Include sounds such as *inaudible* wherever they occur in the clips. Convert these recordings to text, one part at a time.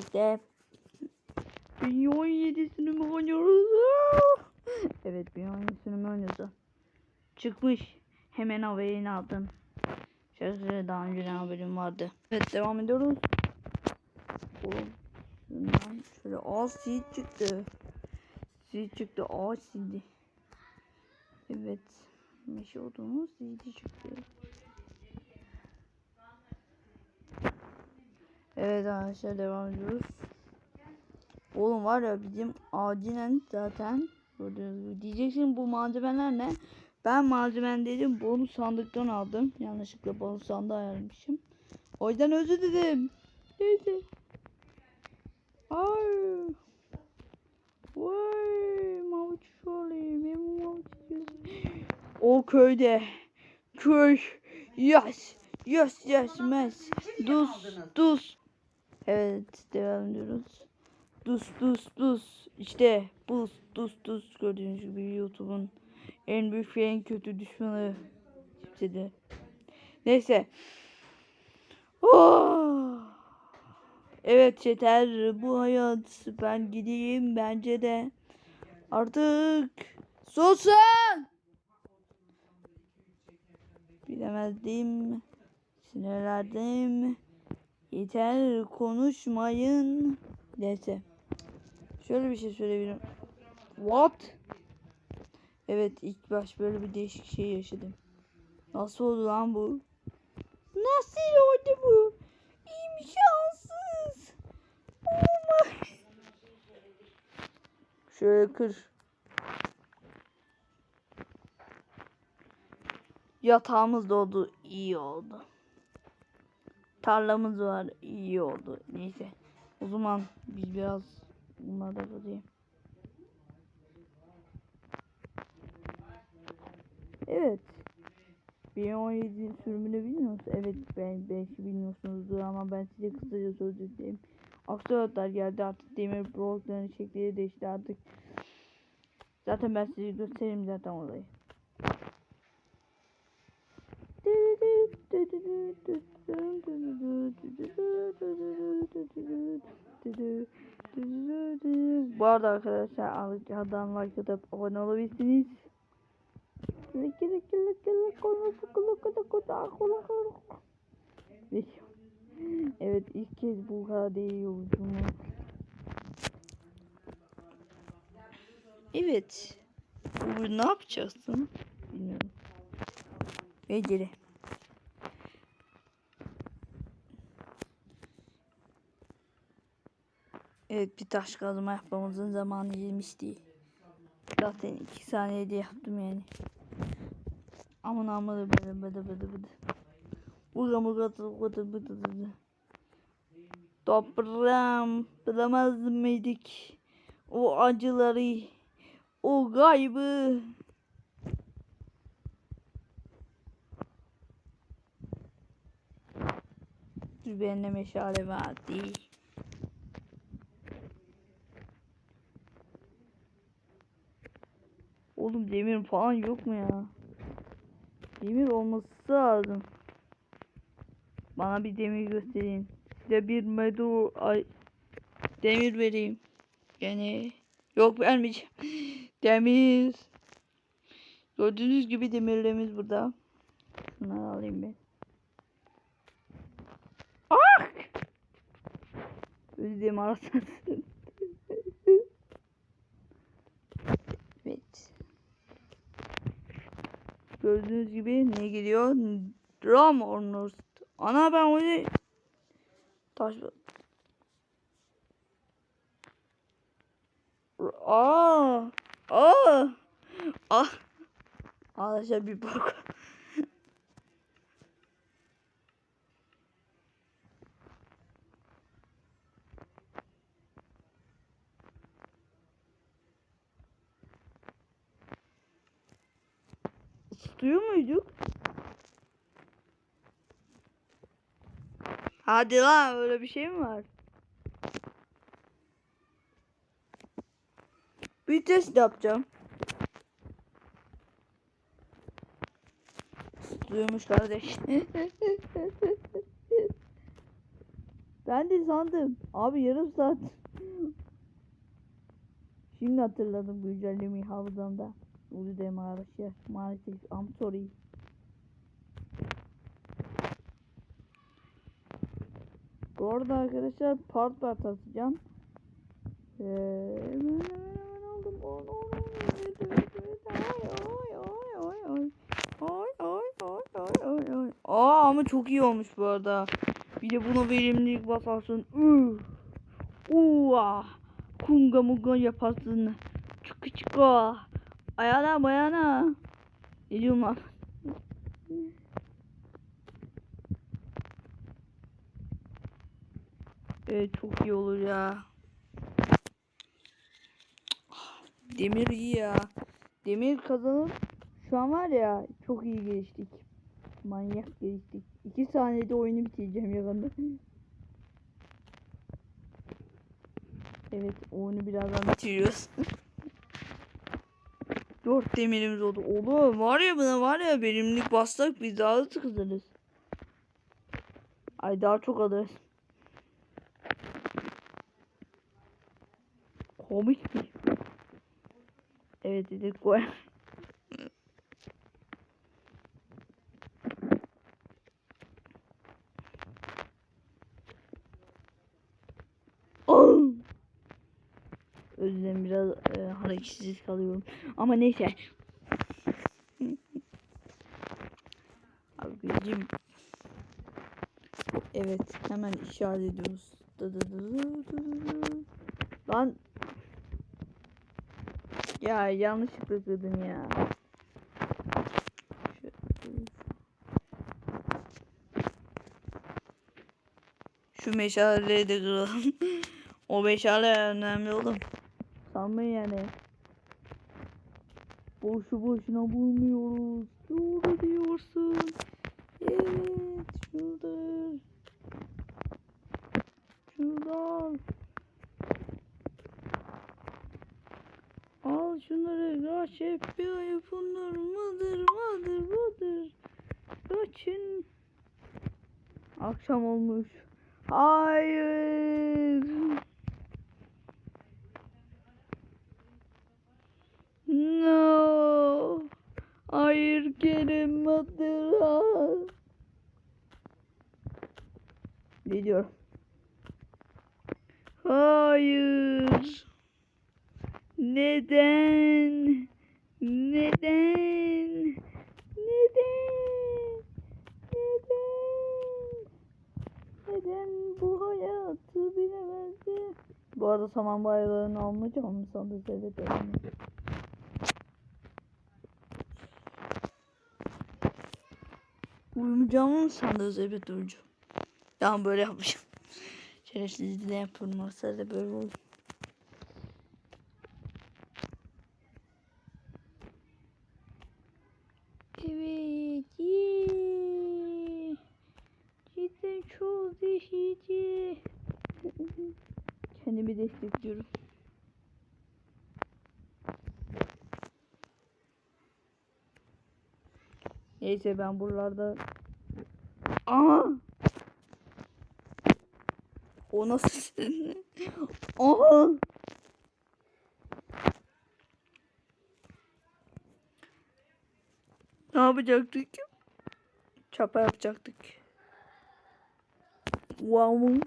birlikte 1017'sini mi oynuyoruz? evet 1017'sini mi oynuyoruz? Çıkmış. Hemen haberini aldım. Şöyle daha önceden haberim vardı. Evet devam ediyoruz. Oğlum şöyle aa seed çıktı. Seed çıktı aa seed. Evet. Meşe olduğunu seed çıktı. Evet arkadaşlar devam ediyoruz. Oğlum var ya bizim acilen zaten gördüğünüz. Diyeceksin bu malzemeler ne? Ben malzemen dedim bonus sandıktan aldım. Yanlışlıkla bonus sandığı ayarlamışım. O yüzden özür dilerim. Neyse. Ay. Vay. Mavuç olayım. Ben mavuç. O köyde. Köy. Yes. Yes yes mes. Dus. Dus. Evet devam ediyoruz. Dus dus dus. İşte buz dus dus gördüğünüz gibi YouTube'un en büyük ve en kötü düşmanı kimse de. Neyse. Oh! Evet yeter bu hayat. Ben gideyim bence de. Artık susun. Bilemezdim. Sinirlendim. Yeter konuşmayın. Neyse. Şöyle bir şey söyleyebilirim. What? Evet ilk baş böyle bir değişik şey yaşadım. Nasıl oldu lan bu? Nasıl oldu bu? İmkansız. My. Şöyle kır. Yatağımız doldu. iyi oldu. Tarlamız var. iyi oldu. Neyse. O zaman biz biraz bunları da kırayım. Evet. 1017 sürümünü bilmiyor musunuz? Evet ben belki bilmiyorsunuzdur ama ben size kısaca söz edeyim. Aksiyonlar geldi artık demir blokların şekli değişti artık. Zaten ben size göstereyim zaten olayı. Bu arada arkadaşlar aşağıdan like atıp abone olabilirsiniz. Evet ilk kez bu kadar değil. Evet. Bu ne yapacaksın? Bilmiyorum. Beceri. Evet bir taş kazma yapmamızın zamanı gelmişti. Zaten iki saniyede yaptım yani. Aman aman bıdı bıdı bıdı bıdı. Buga buga bıdı bıdı bıdı. Toprağım bilemez miydik? O acıları, o gaybı. Benimle meşale vardı. Oğlum demir falan yok mu ya? Demir olması lazım. Bana bir demir gösterin. Size bir medu ay demir vereyim. Yani yok vermeyeceğim. *laughs* Demir. Gördüğünüz gibi demirlerimiz burada. Şunları alayım ben. Ah! Özledim arasın. *laughs* evet. Gördüğünüz gibi ne geliyor? Drum Ornost. Ana ben öyle taş Aa! Aa! Ah! Arkadaşlar bir bak. Tutuyor muyduk? Hadi lan öyle bir şey mi var? Bir test yapacağım. Duymuş kardeş. *laughs* Ben de sandım. Abi yarım saat. Şimdi hatırladım güncellemeyi hafızamda. Uyudum arkadaşlar. Maalesef I'm sorry. Bu arada arkadaşlar part part atacağım. Ee, hemen hemen hemen aldım. On, on. Aa ama çok iyi olmuş bu arada. Bir de buna verimlilik basarsın. Üh. Uaa. Kunga munga yaparsın. Çıkı çıkı. Ayağına bayana. Ne diyorum lan? Evet çok iyi olur ya. Demir iyi ya. Demir kazanıp şu an var ya çok iyi geliştik. Manyak geliştik. İki saniyede oyunu bitireceğim yakında. Evet oyunu birazdan bitiriyoruz. *laughs* Dört demirimiz oldu. Oğlum var ya buna var ya verimlilik bassak biz daha hızlı kazanırız. Ay daha çok alırız. Komik mi? Evet dedik koy. Oh! Özlem biraz hareketsiz kalıyorum. Ama neyse. Abicim. Evet hemen işaret ediyoruz. Lan. Ya yanlışlıkla kırdım ya. Şu- meşaleleri de kıralım. *laughs* o meşale önemli oğlum. Sanmayın yani. Boşu boşuna bulmuyoruz. Doğru diyorsun. Evet şuradır. Şuradan. Al şunları kaç ay bunlar mıdır mıdır mıdır. Kaçın. Akşam olmuş. Hayır. Hayır Kerem Matıra. Ne diyor? Hayır. Neden? Neden? Neden? Neden? Neden bu hayatı bilemezdi? Bu arada saman bayralarını almayacağım mı sandınız? Evet öyle. Uyumayacağımı mı sandınız? Evet uyuyacağım. Tamam böyle yapmışım. *laughs* Şerefsizliği de yapıyorum. Masada böyle olur. Evet. Cidden çok değişici. Kendimi destekliyorum. Neyse ben buralarda... Aa! O nasıl? *laughs* Aa! Ne yapacaktık? Çapa yapacaktık. Wow.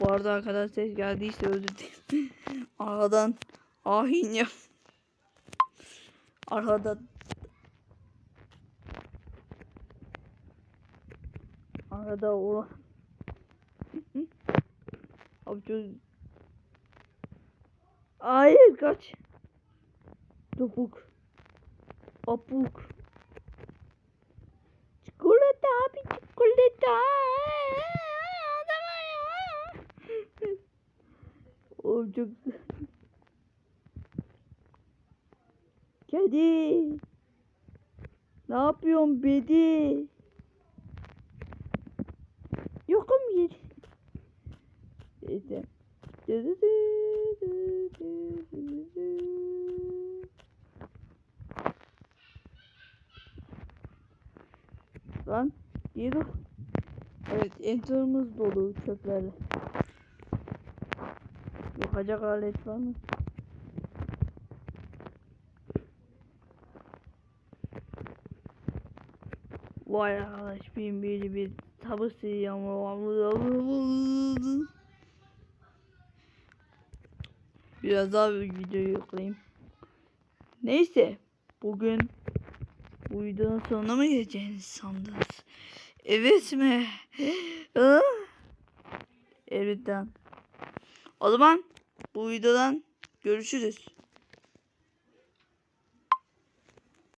Bu arada arkadan ses geldiyse özür dilerim. *laughs* Arkadan ahin yap. Arkadan Arada o. *laughs* Abi çok Hayır kaç. Topuk. Apuk Çikolata abi çikolata. *laughs* Oğlum çok Kedi. Ne yapıyorsun bedi Yer İşte Lan yürü. Evet Enter'ımız dolu çöplerle. Yakacak alet var mı? Vay arkadaş bin bir bir yağmur Biraz daha bir video yükleyeyim. Neyse bugün bu videonun sonuna mı geleceğinizi sandınız? Evet mi? *gasps* Lan. O zaman bu videodan görüşürüz.